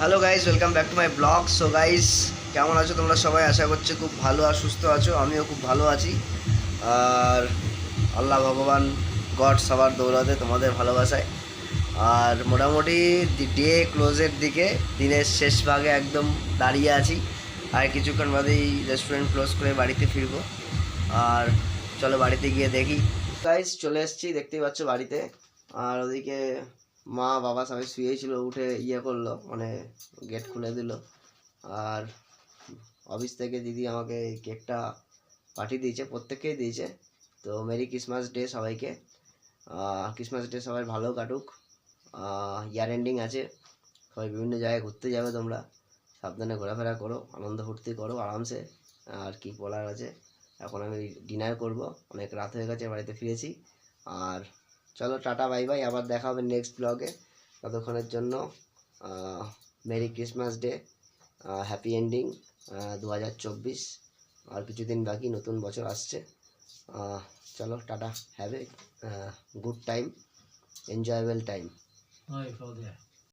Hello guys welcome back to my blog so guys কেমন আছো তোমরা সবাই? আশা করছি খুব ভালো আর সুস্থ আছো। আমিও খুব ভালো আছি। আর আল্লাহ ভগবান, গড সবার দৌলতে তোমাদের ভালোবাসায়। আর মোটামুটি ডে ক্লোজের দিকে, দিনের শেষ ভাগে একদম দাঁড়িয়ে আছি। আর কিছুক্ষণ বাদেই রেস্টুরেন্ট ক্লোজ করে বাড়িতে ফিরবো। আর চলো বাড়িতে গিয়ে দেখি। গাইজ চলে এসেছি, দেখতেই পাচ্ছ বাড়িতে। আর ওদিকে মা বাবা সবাই শুয়েই ছিল উঠে ইয়ে করল মানে গেট খুলে দিল। আর অফিস থেকে দিদি আমাকে কেকটা পাঠিয়ে দিয়েছে, প্রত্যেককেই দিয়েছে। তো মেরি ক্রিসমাস ডে সবাইকে। ক্রিসমাস ডে সবাই ভালো কাটুক। ইয়ার এন্ডিং আছে। সবাই বিভিন্ন জায়গায় ঘুরতে যাবে তোমরা। সাবধানে ঘোরাফেরা করো, আনন্দ ফুর্তি করো আরামসে। আর কি বলার আছে? এখন আমি ডিনার করব। অনেক রাত হয়ে গেছে, বাড়িতে ফিরেছি। আর চলো, টাটা, বাই বাই, আবার দেখা হবে নেক্সট ব্লগে ততক্ষণের জন্য merry Christmas day happy ending দু হাজার চব্বিশ। আর কিছুদিন বাকি, নতুন বছর আসছে। চলো, tata have a good time enjoyable time.